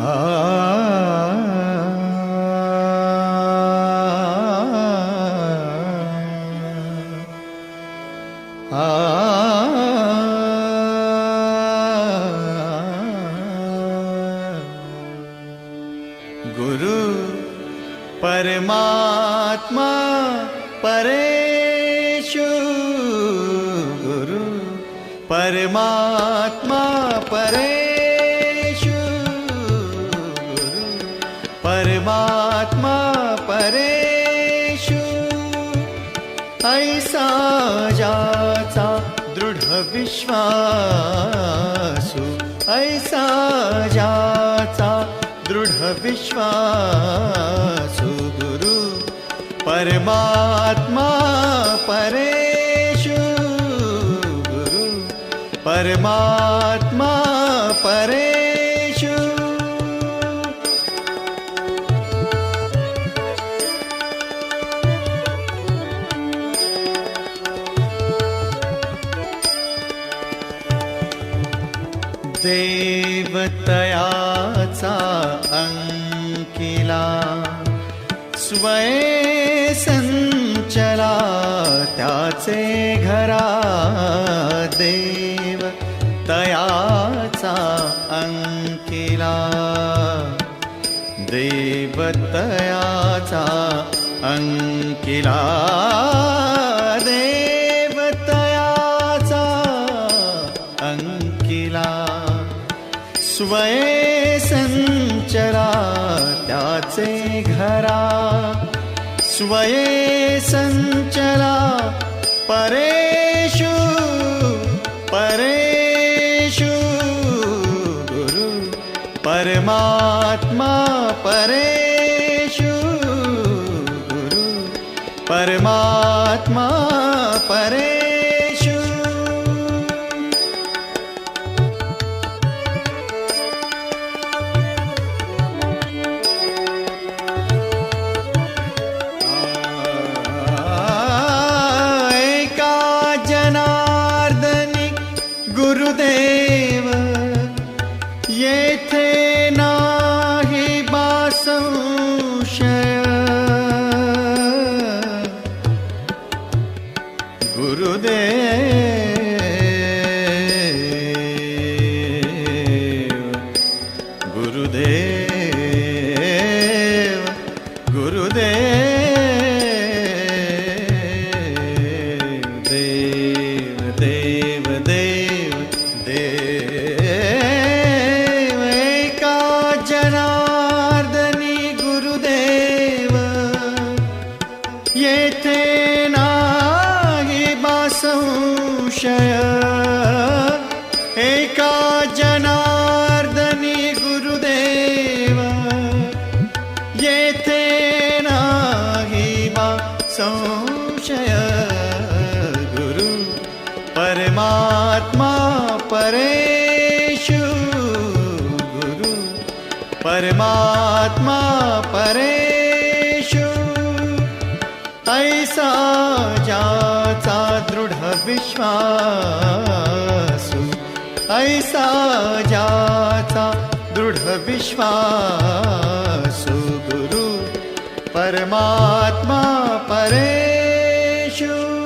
गुरु परमात्मा परेषु गुरु परमात्मा परे परमात्मा परेषु ऐसा जाचा दृढ विश्वासु ऐसा जाचा दृढ विश्वासु गुरु परमात्मा परेषु गुरु परमात्मा परेषु देवतयाचा अंकिला. स्वये संचला त्याचे घरा देव तयाचा अंकिला. देवतयाचा अंकिला. स्वये संचरा त्याचे घरा. स्वये संचरा परेषु परेषु गुरु. परमात्मा परेषु गुरु. परमात्मा बासंशय गुरुदेव गुरुदेव गुरुदेव येथे नाही बासंशय. एका जनार्दनी गुरुदेव. येथे नाही बासंशय. गुरु परमात्मा परेषु गुरु परमात्मा परेषु ऐसा ज्याचा दृढ विश्वासु। ऐसा ज्याचा दृढ विश्वासु। गुरु परमात्मा परेषु